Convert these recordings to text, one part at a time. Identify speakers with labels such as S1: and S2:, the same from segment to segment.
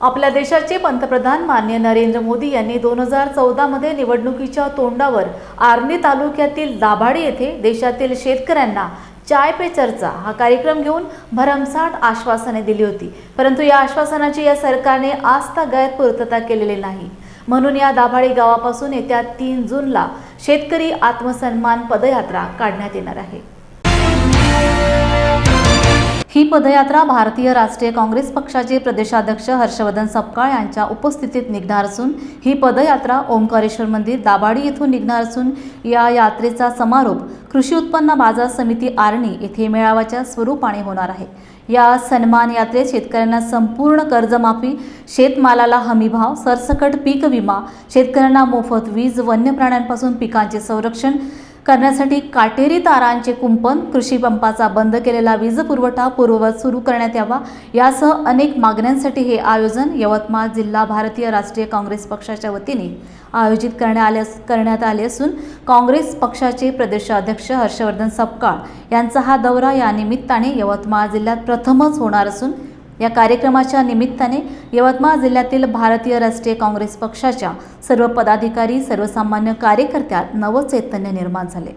S1: आपल्या देशाचे पंतप्रधान मान्य नरेंद्र मोदी यांनी दोन हजार चौदामध्ये निवडणुकीच्या तोंडावर आर्णी तालुक्यातील दाभाडी येथे देशातील शेतकऱ्यांना चाय पे चर्चा हा कार्यक्रम घेऊन भरमसाठ आश्वासने दिली होती. परंतु या आश्वासनाची या सरकारने आजतागायत पूर्तता केलेली नाही. म्हणून या दाभाडी गावापासून येत्या तीन जूनला शेतकरी आत्मसन्मान पदयात्रा काढण्यात येणार आहे. ही पदयात्रा भारतीय राष्ट्रीय काँग्रेस पक्षाचे प्रदेशाध्यक्ष हर्षवर्धन सपकाळ यांच्या उपस्थितीत निघणार असून ही पदयात्रा ओंकारेश्वर मंदिर दाभाडी येथून निघणार असून या यात्रेचा समारोप कृषी उत्पन्न बाजार समिती आर्णी येथे मेळाव्याच्या स्वरूपाने होणार आहे. या सन्मान यात्रेत शेतकऱ्यांना संपूर्ण कर्जमाफी शेतमालाला हमीभाव सरसकट पीक विमा शेतकऱ्यांना मोफत वीज वन्य प्राण्यांपासून पिकांचे संरक्षण करण्यासाठी काटेरी तारांचे कुंपण कृषी पंपाचा बंद केलेला वीज पुरवठा पूर्ववत सुरू करण्यात यावा यासह अनेक मागण्यांसाठी हे आयोजन यवतमाळ जिल्हा भारतीय राष्ट्रीय काँग्रेस पक्षाच्या वतीने आयोजित करण्यात आले करण्यात आले असून काँग्रेस पक्षाचे प्रदेशाध्यक्ष हर्षवर्धन सपकाळ यांचा हा दौरा या निमित्ताने यवतमाळ जिल्ह्यात प्रथमच होणार असून या कार्यक्रमाच्या निमित्ताने यवतमाळ जिल्ह्यातील भारतीय राष्ट्रीय काँग्रेस पक्षाच्या सर्व पदाधिकारी सर्वसामान्य कार्यकर्त्यात नवचैतन्य निर्माण झाले.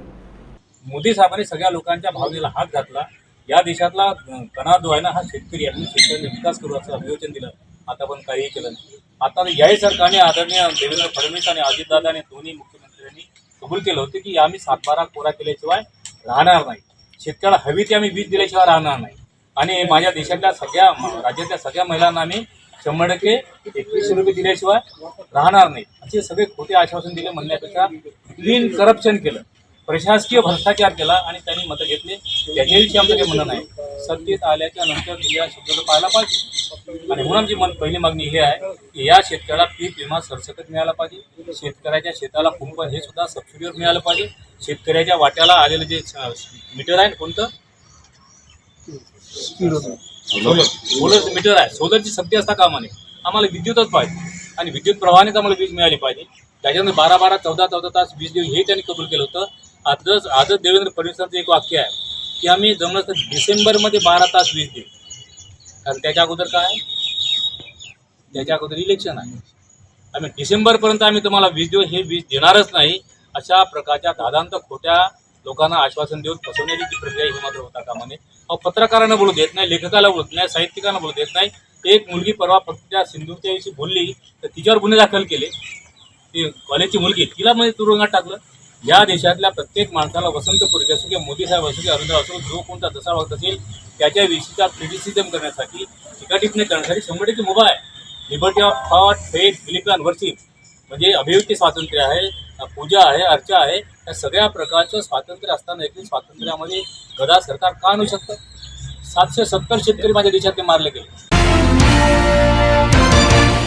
S2: मोदी साहेबांनी सगळ्या लोकांच्या भावनेला हात घातला. या देशातला कणा जो आहे ना हा शेतकरी आहे. शेतकऱ्यांनी विकास करू असं अभिवचन दिलं. आता पण काहीही केलं नाही. आता याही सरकारने आदरणीय देवेंद्र फडणवीस आणि अजितदादा आणि दोन्ही मुख्यमंत्र्यांनी कबूल केलं होतं की आम्ही सातबारा कोरा केल्याशिवाय राहणार नाही. शेतकऱ्याला हवी ती आम्ही वीज दिल्याशिवाय राहणार नाही. आणि माझ्या देशातल्या सगळ्या राज्यातल्या सगळ्या महिलांना आम्ही शंभर टक्के एकवीसशे रुपये दिल्याशिवाय राहणार नाही. असे सगळे खोटे आश्वासन दिले म्हणण्यापेक्षा क्लीन करप्शन केलं. प्रशासकीय भ्रष्टाचार केला आणि त्यांनी मतं घेतले. त्याच्याविषयी आमचं काही म्हणणं नाही. सत्तेत आल्याच्यानंतर दिलेला शब्द पाहायला पाहिजे. आणि म्हणून आमची मन पहिली मागणी ही आहे की या शेतकऱ्याला पीक विमा सरसकट मिळाला पाहिजे. शेतकऱ्याच्या शेताला कुंपण हे सुद्धा सबसिडीवर मिळालं पाहिजे. शेतकऱ्याच्या वाट्याला आलेलं जे मीटर आहे कोणतं? सोलर सोलर मीटर आहे. सोलरची शक्ती असता कामा नये आम्हाला विद्युतच पाहिजे. आणि विद्युत प्रवाहानेच आम्हाला वीज मिळाली पाहिजे. त्याच्यानंतर बारा बारा चौदा चौदा तास वीज देऊ हे त्यांनी कबूल केलं होतं. आजच आजच देवेंद्र फडणवीसांचं एक वाक्य आहे की आम्ही जमलं तर डिसेंबरमध्ये बारा तास वीज देऊ. कारण त्याच्या अगोदर काय त्याच्या अगोदर इलेक्शन आहे. आम्ही डिसेंबरपर्यंत आम्ही तुम्हाला वीज देऊ. हे वीज देणारच नाही. अशा प्रकारच्या दादांत खोट्या लोकांना आश्वासन देऊन फसवण्याची प्रक्रिया ही मात्र होता कामा नये. अहो पत्रकारांना बोलू देत नाही लेखकाला बोलू देत नाही साहित्यिकांना बोलू देत नाही. एक मुलगी परवा फक्त त्या सिंधूच्या विषयी बोलली तर तिच्यावर गुन्हे दाखल केले. ती कॉलेजची मुलगी तिला म्हणजे तुरुंगात टाकलं. या देशातल्या प्रत्येक माणसाला वसंत पुरके असो किंवा मोदी साहेब असो किंवा अरुंद असो जो कोणता जसा वागत असेल त्याच्याविषयीचा क्रिटिसिझम करण्यासाठी टीकाटिप्पणी करण्यासाठी शंभर टक्के मुभा आहे. Liberty of thought faith belief and worship म्हणजे अभिव्यक्ती स्वातंत्र्य आहे पूजा आहे अर्चा आहे. या सगळ्या प्रकारचं स्वातंत्र्य असताना देखील स्वातंत्र्यामध्ये गदा सरकार का आणू शकतं? सातशे सत्तर शेतकरी माझ्या देशातले मारले गेले.